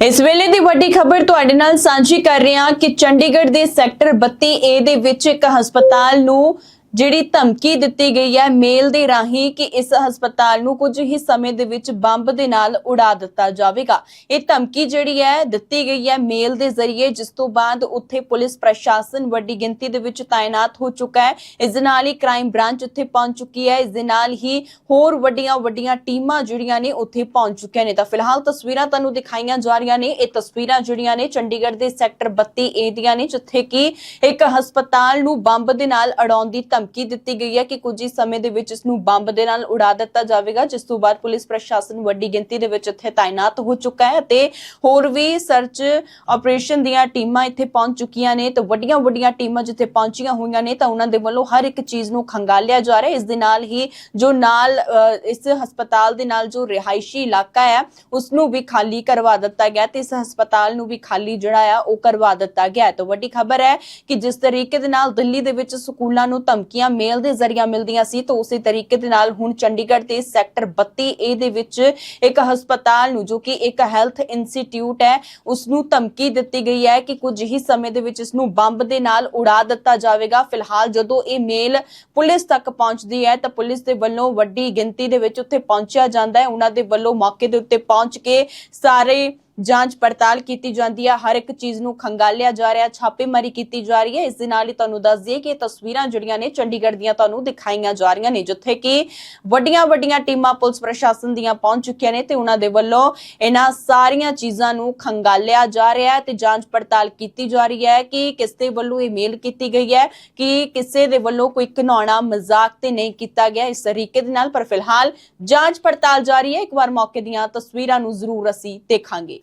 ਇਸ ਵੇਲੇ ਦੀ ਵੱਡੀ ਖਬਰ ਤੁਹਾਡੇ ਨਾਲ ਸਾਂਝੀ ਕਰ ਰਹੇ ਹਾਂ ਕਿ ਚੰਡੀਗੜ੍ਹ ਦੇ ਸੈਕਟਰ 32 ਏ ਦੇ ਵਿੱਚ ਇੱਕ ਹਸਪਤਾਲ ਨੂੰ ਜਿਹੜੀ ਧਮਕੀ ਦਿੱਤੀ ਗਈ ਹੈ ਮੇਲ ਦੇ ਰਾਹੀਂ ਕਿ ਇਸ ਹਸਪਤਾਲ ਨੂੰ ਕੁਝ ਹੀ ਸਮੇਂ ਦੇ ਵਿੱਚ ਬੰਬ ਦੇ ਨਾਲ ਉਡਾ ਦਿੱਤਾ ਜਾਵੇਗਾ। ਇਹ ਧਮਕੀ ਜਿਹੜੀ ਹੈ, ਦਿੱਤੀ ਗਈ ਹੈ ਮੇਲ ਦੇ ਜ਼ਰੀਏ, ਜਿਸ ਤੋਂ ਬਾਅਦ ਉੱਥੇ ਪੁਲਿਸ ਪ੍ਰਸ਼ਾਸਨ ਵੱਡੀ ਗਿਣਤੀ ਦੇ ਵਿੱਚ ਤਾਇਨਾਤ ਹੋ ਚੁੱਕਾ ਹੈ। ਇਸ ਦੇ ਨਾਲ ਹੀ ਕ੍ਰਾਈਮ ਬ੍ਰਾਂਚ ਉੱਥੇ ਪਹੁੰਚ ਚੁੱਕੀ ਹੈ। ਇਸ ਦੇ ਨਾਲ ਹੀ ਹੋਰ ਵੱਡੀਆਂ ਵੱਡੀਆਂ ਟੀਮਾਂ ਜਿਹੜੀਆਂ ਨੇ ਉੱਥੇ ਪਹੁੰਚ ਚੁੱਕੀਆਂ ਨੇ। ਤਾਂ ਫਿਲਹਾਲ ਤਸਵੀਰਾਂ ਤੁਹਾਨੂੰ ਦਿਖਾਈਆਂ ਜਾ ਰਹੀਆਂ ਨੇ। ਇਹ ਤਸਵੀਰਾਂ ਜਿਹੜੀਆਂ ਨੇ ਚੰਡੀਗੜ੍ਹ ਦੇ ਸੈਕਟਰ 32 ਏ ਦੀਆਂ ਨੇ, ਜਿੱਥੇ ਕਿ ਇੱਕ ਹਸਪਤਾਲ ਨੂੰ ਬੰਬ ਦੇ ਨਾਲ ਉਡਾਉਣ ਦੀ ਧਮਕੀ ਦਿੱਤੀ ਗਈ ਹੈ ਕਿ ਕੁਝ ਹੀ ਸਮੇਂ ਦੇ ਵਿੱਚ ਇਸ ਨੂੰ ਬੰਬ ਦੇ ਨਾਲ ਉਡਾ ਦਿੱਤਾ ਜਾਵੇਗਾ, ਜਿਸ ਤੋਂ ਬਾਅਦ ਪੁਲਿਸ ਪ੍ਰਸ਼ਾਸਨ ਵੱਡੀ ਗਿਣਤੀ ਦੇ ਵਿੱਚ ਇੱਥੇ ਤਾਇਨਾਤ ਹੋ ਚੁੱਕਾ ਹੈ ਤੇ ਹੋਰ ਵੀ ਸਰਚ ਆਪਰੇਸ਼ਨ ਦੀਆਂ ਟੀਮਾਂ ਇੱਥੇ ਪਹੁੰਚ ਚੁੱਕੀਆਂ ਨੇ ਤੇ ਵੱਡੀਆਂ ਵੱਡੀਆਂ ਟੀਮਾਂ ਜਿੱਥੇ ਪਹੁੰਚੀਆਂ ਹੋਈਆਂ ਨੇ ਤਾਂ ਉਹਨਾਂ ਦੇ ਵੱਲੋਂ ਹਰ ਇੱਕ ਚੀਜ਼ ਨੂੰ ਖੰਗਾਲਿਆ ਜਾ ਰਿਹਾ ਇਸ ਦੇ ਨਾਲ ਹੀ ਜੋ ਨਾਲ ਇਸ ਹਸਪਤਾਲ ਦੇ ਨਾਲ ਜੋ ਰਿਹਾਇਸ਼ੀ ਇਲਾਕਾ ਹੈ ਉਸ ਨੂੰ ਵੀ ਖਾਲੀ ਕਰਵਾ ਦਿੱਤਾ ਗਿਆ ਤੇ ਇਸ ਹਸਪਤਾਲ ਨੂੰ ਵੀ ਖਾਲੀ ਜਿਹੜਾ ਆ ਉਹ ਕਰਵਾ ਦਿੱਤਾ ਗਿਆ ਤਾਂ ਵੱਡੀ ਖਬਰ ਹੈ ਕਿ ਜਿਸ ਤਰੀਕੇ ਦੇ ਨਾਲ ਦਿੱਲੀ ਦੇ ਵਿੱਚ ਸਕੂਲਾਂ ਨੂੰ ਧਮਕੀ ਧਮਕੀਆਂ ਮੇਲ ਦੇ ਜ਼ਰੀਆ ਮਿਲਦੀਆਂ ਸੀ ਤਾਂ ਉਸੇ ਤਰੀਕੇ ਦੇ ਨਾਲ ਹੁਣ ਚੰਡੀਗੜ੍ਹ ਦੇ ਸੈਕਟਰ 32 ਏ ਦੇ ਵਿੱਚ ਇੱਕ ਹਸਪਤਾਲ ਨੂੰ ਜੋ ਕਿ ਇੱਕ ਹੈਲਥ ਇੰਸਟੀਚਿਊਟ ਹੈ ਉਸ ਨੂੰ ਧਮਕੀ ਦਿੱਤੀ ਗਈ ਹੈ ਕਿ ਕੁਝ ਹੀ ਸਮੇਂ ਦੇ ਵਿੱਚ ਇਸ ਨੂੰ ਬੰਬ ਦੇ ਨਾਲ ਉਡਾ ਦਿੱਤਾ ਜਾਵੇਗਾ। ਫਿਲਹਾਲ ਜਦੋਂ ਇਹ ਮੇਲ ਪੁਲਿਸ ਤੱਕ ਪਹੁੰਚਦੀ ਹੈ ਤਾਂ ਪੁਲਿਸ ਦੇ ਵੱਲੋਂ ਵੱਡੀ ਗਿਣਤੀ ਦੇ ਵਿੱਚ ਉੱਥੇ ਪਹੁੰਚਿਆ ਜਾਂਦਾ ਹੈ। ਉਹਨਾਂ ਦੇ ਵੱਲੋਂ ਮੌਕੇ ਦੇ ਉੱਤੇ ਪਹੁੰਚ ਕੇ ਸਾਰੇ ਜਾਂਚ ਪੜਤਾਲ ਕੀਤੀ ਜਾਂਦੀ ਹੈ ਹਰ ਇੱਕ ਚੀਜ਼ ਨੂੰ ਖੰਗਾਲਿਆ ਜਾ ਰਿਹਾ, ਛਾਪੇਮਾਰੀ ਕੀਤੀ ਜਾ ਰਹੀ ਹੈ। ਇਸ ਦੇ ਨਾਲ ਹੀ ਤੁਹਾਨੂੰ ਦੱਸ ਦਈਏ ਕਿ ਇਹ ਤਸਵੀਰਾਂ ਜਿਹੜੀਆਂ ਨੇ ਚੰਡੀਗੜ੍ਹ ਦੀਆਂ ਤੁਹਾਨੂੰ ਦਿਖਾਈਆਂ ਜਾ ਰਹੀਆਂ ਨੇ, ਜਿੱਥੇ ਕਿ ਵੱਡੀਆਂ ਵੱਡੀਆਂ ਟੀਮਾਂ ਪੁਲਿਸ ਪ੍ਰਸ਼ਾਸਨ ਦੀਆਂ ਪਹੁੰਚ ਚੁੱਕੀਆਂ ਨੇ ਤੇ ਉਹਨਾਂ ਦੇ ਵੱਲੋਂ ਇਹਨਾਂ ਸਾਰੀਆਂ ਚੀਜ਼ਾਂ ਨੂੰ ਖੰਗਾਲਿਆ ਜਾ ਰਿਹਾ ਹੈ ਤੇ ਜਾਂਚ ਪੜਤਾਲ ਕੀਤੀ ਜਾ ਰਹੀ ਹੈ ਕਿ ਕਿਸ ਦੇ ਵੱਲੋਂ ਇਹ ਮੇਲ ਕੀਤੀ ਗਈ ਹੈ, ਕਿ ਕਿਸੇ ਦੇ ਵੱਲੋਂ ਕੋਈ ਘਿਨਾਉਣਾ ਮਜ਼ਾਕ ਤੇ ਨਹੀਂ ਕੀਤਾ ਗਿਆ ਇਸ ਤਰੀਕੇ ਦੇ ਨਾਲ। ਪਰ ਫਿਲਹਾਲ ਜਾਂਚ ਪੜਤਾਲ ਜਾਰੀ ਹੈ। ਇੱਕ ਵਾਰ ਮੌਕੇ ਦੀਆਂ ਤਸਵੀਰਾਂ ਨੂੰ ਜ਼ਰੂਰ ਅਸੀਂ ਦੇਖਾਂਗੇ।